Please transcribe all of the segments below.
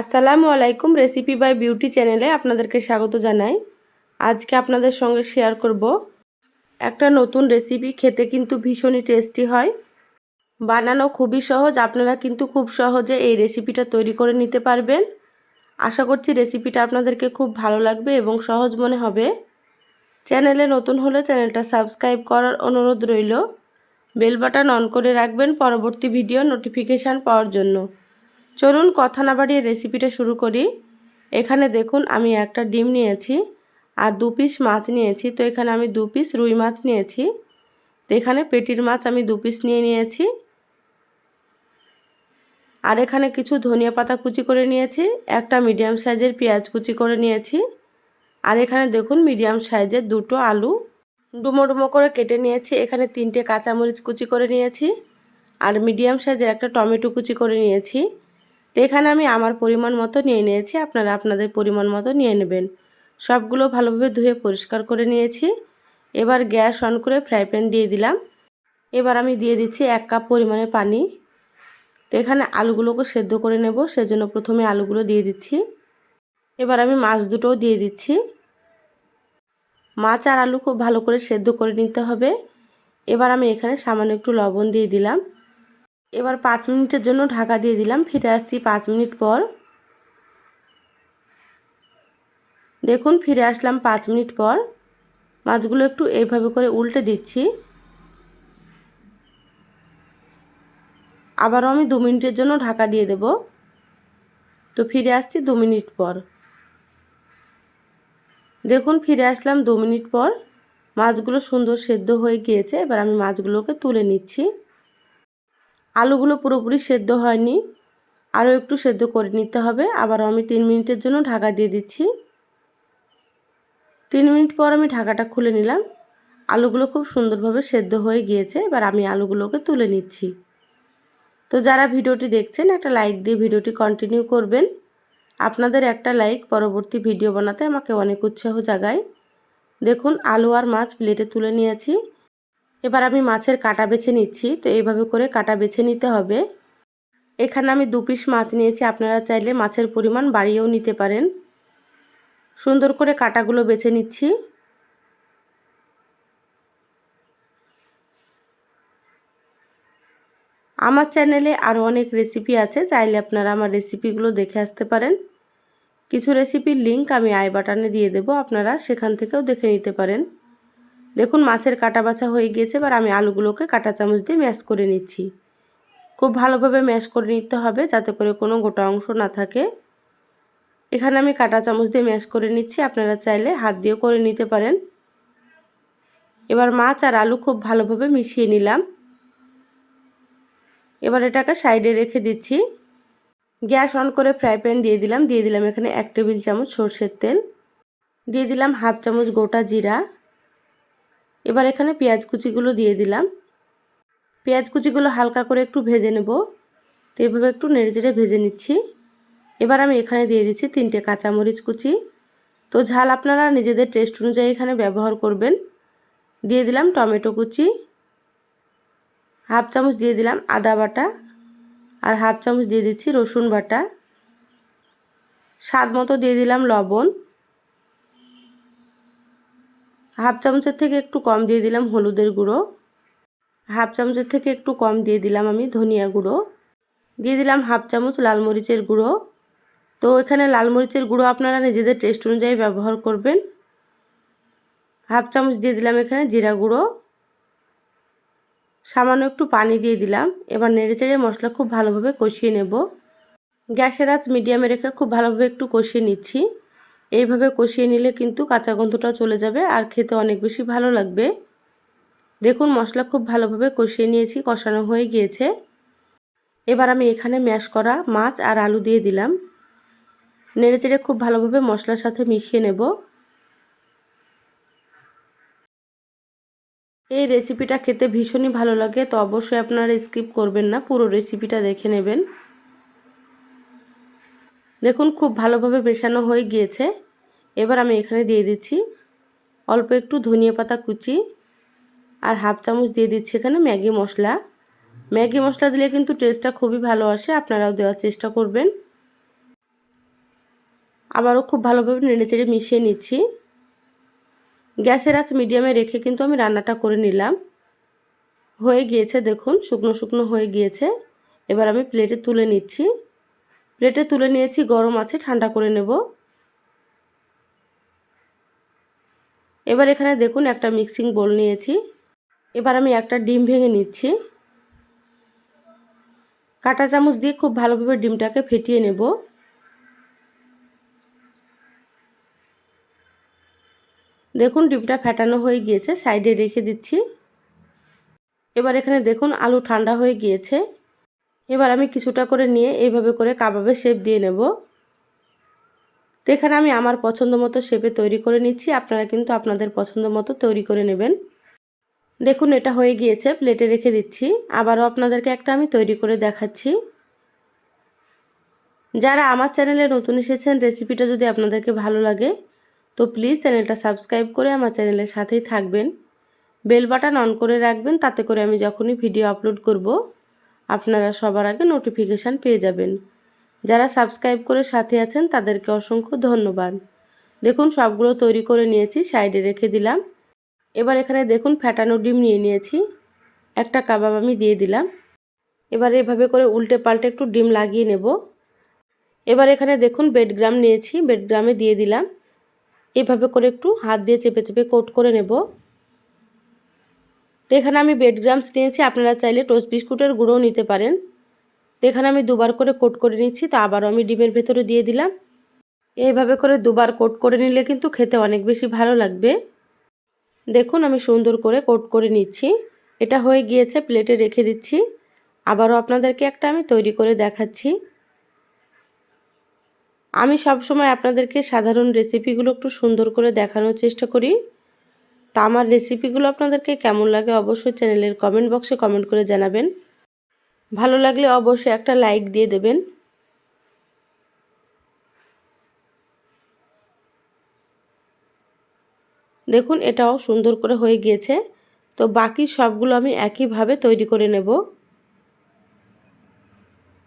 আসসালামু আলাইকুম recipe by beauty চ্যানেলে আপনাদেরকে স্বাগত জানাই। আজকে আপনাদের সঙ্গে শেয়ার করব। একটা নতুন রেসিপি খেতে কিন্তু ভীষণই টেস্টি হয়। বানানো খুবই সহজ, আপনারা কিন্তু খুব সহজে এই রেসিপিটা তৈরি করে নিতে পারবেন। আশা করছি রেসিপিটা আপনাদেরকে খুব ভালো লাগবে এবং সহজ মনে হবে। চ্যানেলে নতুন হলে চ্যানেলটা সাবস্ক্রাইব করার অনুরোধ রইল। বেল বাটন অন করে রাখবেন পরবর্তী ভিডিও নোটিফিকেশান পাওয়ার জন্য। চলুন কথা না বাড়িয়ে রেসিপিটা শুরু করি। এখানে দেখুন, আমি একটা ডিম নিয়েছি আর দু পিস মাছ নিয়েছি। তো এখানে আমি দু পিস রুই মাছ নিয়েছি। তো এখানে পেটির মাছ আমি দু পিস নিয়ে নিয়েছি। আর এখানে কিছু ধনিয়া পাতা কুচি করে নিয়েছি, একটা মিডিয়াম সাইজের পেঁয়াজ কুচি করে নিয়েছি। আর এখানে দেখুন মিডিয়াম সাইজের দুটো আলু ডুমো ডুমো করে কেটে নিয়েছি। এখানে তিনটে কাঁচামরিচ কুচি করে নিয়েছি। আর মিডিয়াম সাইজের একটা টমেটো কুচি করে নিয়েছি। তো এখানে আমি আমার পরিমাণ মতো নিয়ে নিয়েছি। আপনারা আপনাদের পরিমাণ মতো নিয়ে নেবেন। সবগুলো ভালোভাবে ধুয়ে পরিষ্কার করে নিয়েছি। এবার গ্যাস অন করে ফ্রাই প্যান দিয়ে দিলাম। এবার আমি দিয়ে দিচ্ছি এক কাপ পরিমাণে পানি। তো এখানে আলুগুলোকে সেদ্ধ করে নেব। সেজন্য প্রথমে আলুগুলো দিয়ে দিচ্ছি। এবার আমি মাছ দুটোও দিয়ে দিচ্ছি। মাছ আর আলু খুব ভালো করে সেদ্ধ করে নিতে হবে। এবার আমি এখানে সামান্য একটু লবণ দিয়ে দিলাম। এবার পাঁচ মিনিটের জন্য ঢাকা দিয়ে দিলাম, ফিরে আসছি পাঁচ মিনিট পর। দেখুন, ফিরে আসলাম পাঁচ মিনিট পর। মাছগুলো একটু এইভাবে করে উল্টে দিচ্ছি। আবারও আমি দু মিনিটের জন্য ঢাকা দিয়ে দেব। তো ফিরে আসছি দু মিনিট পর। দেখুন, ফিরে আসলাম দু মিনিট পর। মাছগুলো সুন্দর সেদ্ধ হয়ে গিয়েছে। এবার আমি মাছগুলোকে তুলে নিচ্ছি। আলুগুলো পুরোপুরি সেদ্ধ হয়নি। আরও একটু সেদ্ধ করে নিতে হবে। আবার আমি তিন মিনিটের জন্য ঢাকা দিয়ে দিচ্ছি। তিন মিনিট পর আমি ঢাকাটা খুলে নিলাম। আলুগুলো খুব সুন্দরভাবে সেদ্ধ হয়ে গিয়েছে। এবার আমি আলুগুলোকে তুলে নিচ্ছি। তো যারা ভিডিওটি দেখছেন, একটা লাইক দিয়ে ভিডিওটি কন্টিনিউ করবেন। আপনাদের একটা লাইক পরবর্তী ভিডিও বানাতে আমাকে অনেক উৎসাহ জাগায়। দেখুন, আলু আর মাছ প্লেটে তুলে নিয়েছি। এবার আমি মাছের কাটা বেছে নিচ্ছি, তো এইভাবে করে কাটা বেছে নিতে হবে। এখানে আমি দু পিস মাছ নিয়েছি, আপনারা চাইলে মাছের পরিমাণ বাড়িয়েও নিতে পারেন। সুন্দর করে কাটাগুলো বেছে নিচ্ছি। আমার চ্যানেলে আরও অনেক রেসিপি আছে, চাইলে আপনারা আমার রেসিপিগুলো দেখে আসতে পারেন। কিছু রেসিপির লিঙ্ক আমি আই বাটনে দিয়ে দেব, আপনারা সেখান থেকেও দেখে নিতে পারেন। দেখুন মাছের কাটা বাছা হয়ে গিয়েছে, এবার আমি আলুগুলোকে কাটা চামচ দিয়ে ম্যাশ করে নিচ্ছি। খুব ভালোভাবে ম্যাশ করে নিতে হবে যাতে করে কোনো গোটা অংশ না থাকে। এখানে আমি কাটা চামচ দিয়ে ম্যাশ করে নিচ্ছি, আপনারা চাইলে হাত দিয়েও করে নিতে পারেন। এবার মাছ আর আলু খুব ভালোভাবে মিশিয়ে নিলাম। এবার এটাকে সাইডে রেখে দিচ্ছি। গ্যাস অন করে ফ্রাই প্যান দিয়ে দিলাম দিয়ে দিলাম এখানে এক টেবিল চামচ সর্ষের তেল। দিয়ে দিলাম হাফ চামচ গোটা জিরা। এবার এখানে পেঁয়াজ কুচিগুলো দিয়ে দিলাম। পেঁয়াজ কুচিগুলো হালকা করে একটু ভেজে নেব। তো এভাবে একটু নেড়ে চেড়ে ভেজে নিচ্ছি। এবার আমি এখানে দিয়ে দিচ্ছি তিনটে কাঁচামরিচ কুচি। তো ঝাল আপনারা নিজেদের টেস্ট অনুযায়ী এখানে ব্যবহার করবেন। দিয়ে দিলাম টমেটো কুচি। হাফ চামচ দিয়ে দিলাম আদা বাটা। আর হাফ চামচ দিয়ে দিচ্ছি রসুন বাটা। স্বাদ মতো দিয়ে দিলাম লবণ। হাফ চামচের থেকে একটু কম দিয়ে দিলাম হলুদের গুঁড়ো। হাফ চামচের থেকে একটু কম দিয়ে দিলাম আমি ধনিয়া গুঁড়ো। দিয়ে দিলাম হাফ চামচ লাল মরিচের গুঁড়ো। তো এখানে লাল মরিচের গুঁড়ো আপনারা নিজেদের টেস্ট অনুযায়ী ব্যবহার করবেন। হাফ চামচ দিয়ে দিলাম এখানে জিরা গুঁড়ো। সামান্য একটু পানি দিয়ে দিলাম। এবার নেড়ে চেড়ে মশলা খুব ভালোভাবে কষিয়ে নেব। গ্যাসের আঁচ মিডিয়ামে রেখে খুব ভালোভাবে একটু কষিয়ে নিচ্ছি। এইভাবে কষিয়ে নিলে কিন্তু কাঁচা গন্ধটা চলে যাবে আর খেতে অনেক বেশি ভালো লাগবে। দেখুন, মশলা খুব ভালোভাবে কষিয়ে নিয়েছি, কষানো হয়ে গিয়েছে। এবার আমি এখানে ম্যাশ করা মাছ আর আলু দিয়ে দিলাম। নেড়ে চেড়ে খুব ভালোভাবে মশলার সাথে মিশিয়ে নেব। এই রেসিপিটা খেতে ভীষণই ভালো লাগে, তো অবশ্যই আপনারা স্কিপ করবেন না, পুরো রেসিপিটা দেখে নেবেন। দেখুন, খুব ভালোভাবে মেশানো হয়ে গিয়েছে। এবার আমি এখানে দিয়ে দিচ্ছি অল্প একটু ধনিয়া পাতা কুচি আর হাফ চামচ দিয়ে দিচ্ছি এখানে ম্যাগি মশলা। ম্যাগি মশলা দিলে কিন্তু টেস্টটা খুবই ভালো আসে, আপনারাও দেওয়ার চেষ্টা করবেন। আবারও খুব ভালোভাবে নেড়েচেড়ে মিশিয়ে নিচ্ছি। গ্যাসের আঁচ মিডিয়ামে রেখে কিন্তু আমি রান্নাটা করে নিলাম। হয়ে গিয়েছে, দেখুন, শুকনো শুকনো হয়ে গিয়েছে। এবার আমি প্লেটে তুলে নিচ্ছি। প্লেটে তুলে নিয়েছি, গরম আছে, ঠান্ডা করে নেব। এবার এখানে দেখুন একটা মিক্সিং বোল নিয়েছি। এবার আমি একটা ডিম ভেঙে নিচ্ছি। কাঁটা চামচ দিয়ে খুব ভালোভাবে ডিমটাকে ফেটিয়ে নেব। দেখুন ডিমটা ফেটানো হয়ে গিয়েছে, সাইডে রেখে দিচ্ছি। এবার এখানে দেখুন আলু ঠান্ডা হয়ে গিয়েছে। এবার আমি কিছুটা করে নিয়ে এইভাবে করে কাবাবের শেপ দিয়ে নেব। তো এখানে আমি আমার পছন্দ মতো শেপে তৈরি করে নিচ্ছি। আপনারা কিন্তু আপনাদের পছন্দ মতো তৈরি করে নেবেন। দেখুন, এটা হয়ে গিয়েছে প্লেটে রেখে দিচ্ছি। আবারও আপনাদেরকে একটা আমি তৈরি করে দেখাচ্ছি। যারা আমার চ্যানেলে নতুন এসেছেন রেসিপিটা যদি আপনাদেরকে ভালো লাগে, তো প্লিজ চ্যানেলটা সাবস্ক্রাইব করে আমার চ্যানেলের সাথেই থাকবেন। বেল বাটন অন করে রাখবেন, তাতে করে আমি যখনই ভিডিও আপলোড করব আপনারা সবার আগে নোটিফিকেশান পেয়ে যাবেন। যারা সাবস্ক্রাইব করে সাথে আছেন, তাদেরকে অসংখ্য ধন্যবাদ। দেখুন, সবগুলো তৈরি করে নিয়েছি, সাইডে রেখে দিলাম। এবার এখানে দেখুন ফ্যাটানো ডিম নিয়ে নিয়েছি। একটা কাবাব আমি দিয়ে দিলাম। এবার এভাবে করে উল্টে পাল্টে একটু ডিম লাগিয়ে নেব। এবার এখানে দেখুন বেডগ্রাম নিয়েছি বেডগ্রামে দিয়ে দিলাম। এভাবে করে একটু হাত দিয়ে চেপে চেপে কোট করে নেব। তো এখানে আমি বেডগ্রামস নিয়েছি, আপনারা চাইলে টোস্ট বিস্কুটের গুঁড়োও নিতে পারেন। তো এখানে আমি দুবার করে কোট করে নিচ্ছি, তো আবারও আমি ডিমের ভেতরে দিয়ে দিলাম। এইভাবে করে দুবার কোট করে নিলে কিন্তু খেতে অনেক বেশি ভালো লাগবে। দেখুন, আমি সুন্দর করে কোট করে নিচ্ছি। এটা হয়ে গিয়েছে প্লেটে রেখে দিচ্ছি। আবারও আপনাদেরকে একটা আমি তৈরি করে দেখাচ্ছি। আমি সব সময় আপনাদেরকে সাধারণ রেসিপিগুলো একটু সুন্দর করে দেখানোর চেষ্টা করি। তা আমার রেসিপিগুলো আপনাদেরকে কেমন লাগে অবশ্যই চ্যানেলের কমেন্ট বক্সে কমেন্ট করে জানাবেন। ভালো লাগলে অবশ্যই একটা লাইক দিয়ে দেবেন। দেখুন, এটাও সুন্দর করে হয়ে গিয়েছে। তো বাকি সবগুলো আমি একইভাবে তৈরি করে নেব।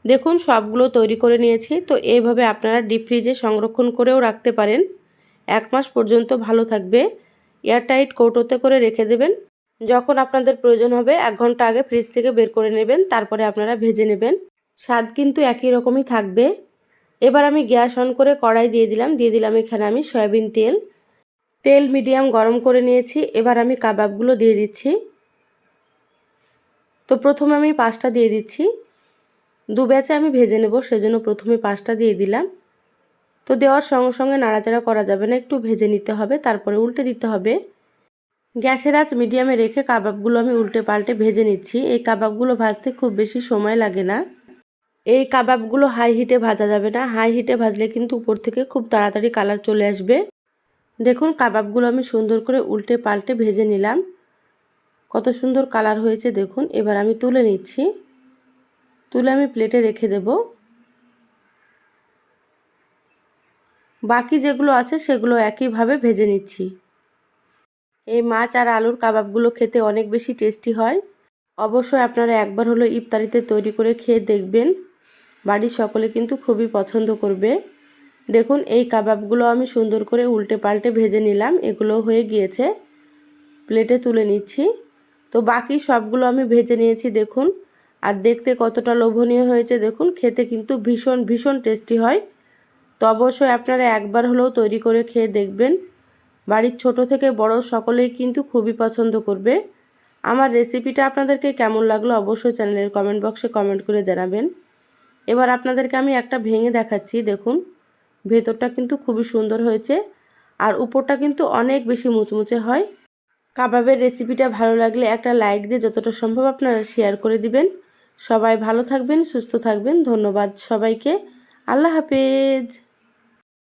দেখুন, সবগুলো তৈরি করে নিয়েছি। তো এইভাবে আপনারা ডিপ ফ্রিজে সংরক্ষণ করেও রাখতে পারেন। এক মাস পর্যন্ত ভালো থাকবে। এয়ারটাইট কৌটোতে করে রেখে দেবেন। যখন আপনাদের প্রয়োজন হবে, এক ঘণ্টা আগে ফ্রিজ থেকে বের করে নেবেন, তারপরে আপনারা ভেজে নেবেন। স্বাদ কিন্তু একই রকমই থাকবে। এবার আমি গ্যাস অন করে কড়াই দিয়ে দিলাম। দিয়ে দিলাম এখানে আমি সয়াবিন তেল। তেল মিডিয়াম গরম করে নিয়েছি। এবার আমি কাবাবগুলো দিয়ে দিচ্ছি। তো প্রথমে আমি পাঁচটা দিয়ে দিচ্ছি। দু ব্যাচে আমি ভেজে নেব, সেজন্য প্রথমে পাঁচটা দিয়ে দিলাম। তো দেওয়ার সঙ্গে সঙ্গে নাড়াচাড়া করা যাবে না, একটু ভেজে নিতে হবে, তারপরে উল্টে দিতে হবে। গ্যাসের আঁচ মিডিয়ামে রেখে কাবাবগুলো আমি উল্টে পাল্টে ভেজে নিচ্ছি। এই কাবাবগুলো ভাজতে খুব বেশি সময় লাগে না। এই কাবাবগুলো হাই হিটে ভাজা যাবে না। হাই হিটে ভাজলে কিন্তু উপর থেকে খুব তাড়াতাড়ি কালার চলে আসবে। দেখুন, কাবাবগুলো আমি সুন্দর করে উল্টে পাল্টে ভেজে নিলাম। কত সুন্দর কালার হয়েছে, দেখুন। এবার আমি তুলে নিচ্ছি। তুলে আমি প্লেটে রেখে দেব। বাকি যেগুলো আছে সেগুলো একইভাবে ভেজে নিচ্ছি। এই মাছ আর আলুর কাবাবগুলো খেতে অনেক বেশি টেস্টি হয়। অবশ্যই আপনারা একবার হলো ইফতারিতে তৈরি করে খেয়ে দেখবেন। বাড়ির সকলে কিন্তু খুবই পছন্দ করবে। দেখুন, এই কাবাবগুলো আমি সুন্দর করে উল্টে পাল্টে ভেজে নিলাম, এগুলো হয়ে গিয়েছে। প্লেটে তুলে নিচ্ছি। তো বাকি সবগুলো আমি ভেজে নিয়েছি, দেখুন। আর দেখতে কতটা লোভনীয় হয়েছে, দেখুন, খেতে কিন্তু ভীষণ ভীষণ টেস্টি হয়। তো অবশ্যই আপনারা একবার হলেও তৈরি করে খেয়ে দেখবেন। বাড়ির ছোট থেকে বড় সকলেই কিন্তু খুবই পছন্দ করবে। আমার রেসিপিটা আপনাদেরকে কেমন লাগল অবশ্যই চ্যানেলের কমেন্ট বক্সে কমেন্ট করে জানাবেন। এবার আপনাদেরকে আমি একটা ভেঙে দেখাচ্ছি, দেখুন। ভেতরটা কিন্তু খুবই সুন্দর হয়েছে আর উপরটা কিন্তু অনেক বেশি মুচমুচে হয়। কাবাবের রেসিপিটা ভালো লাগলে একটা লাইক দিয়ে যতটা সম্ভব আপনারা শেয়ার করে দিবেন। সবাই ভালো থাকবেন, সুস্থ থাকবেন। ধন্যবাদ সবাইকে। আল্লাহ হাফেজ।